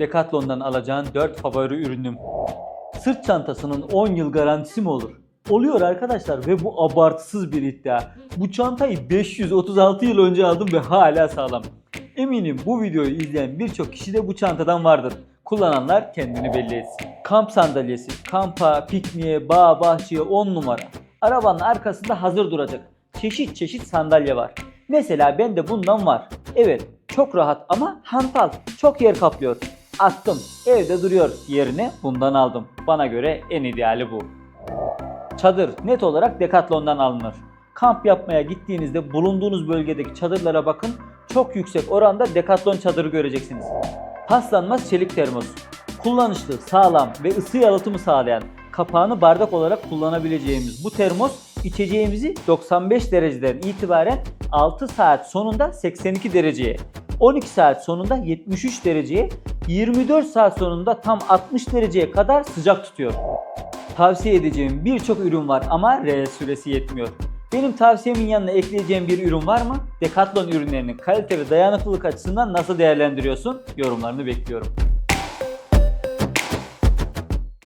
Decathlon'dan alacağın 4 favori ürünüm. Sırt çantasının 10 yıl garantisi mi olur? Oluyor arkadaşlar ve bu abartısız bir iddia. Bu çantayı 536 yıl önce aldım ve hala sağlam. Eminim bu videoyu izleyen birçok kişi de bu çantadan vardır. Kullananlar kendini belli etsin. Kamp sandalyesi, kampa, pikniğe, bağ, bahçeye 10 numara. Arabanın arkasında hazır duracak. Çeşit çeşit sandalye var. Mesela bende bundan var. Evet, çok rahat ama hantal. Çok yer kaplıyor. Attım. Evde duruyor. Yerine bundan aldım. Bana göre en ideali bu. Çadır net olarak Decathlon'dan alınır. Kamp yapmaya gittiğinizde bulunduğunuz bölgedeki çadırlara bakın. Çok yüksek oranda Decathlon çadırı göreceksiniz. Paslanmaz çelik termos. Kullanışlı, sağlam ve ısı yalıtımı sağlayan, kapağını bardak olarak kullanabileceğimiz bu termos içeceğimizi 95 dereceden itibaren 6 saat sonunda 82 dereceye, 12 saat sonunda 73 dereceye, 24 saat sonunda tam 60 dereceye kadar sıcak tutuyor. Tavsiye edeceğim birçok ürün var ama reel süresi yetmiyor. Benim tavsiyemin yanına ekleyeceğim bir ürün var mı? Decathlon ürünlerinin kalite ve dayanıklılık açısından nasıl değerlendiriyorsun? Yorumlarını bekliyorum.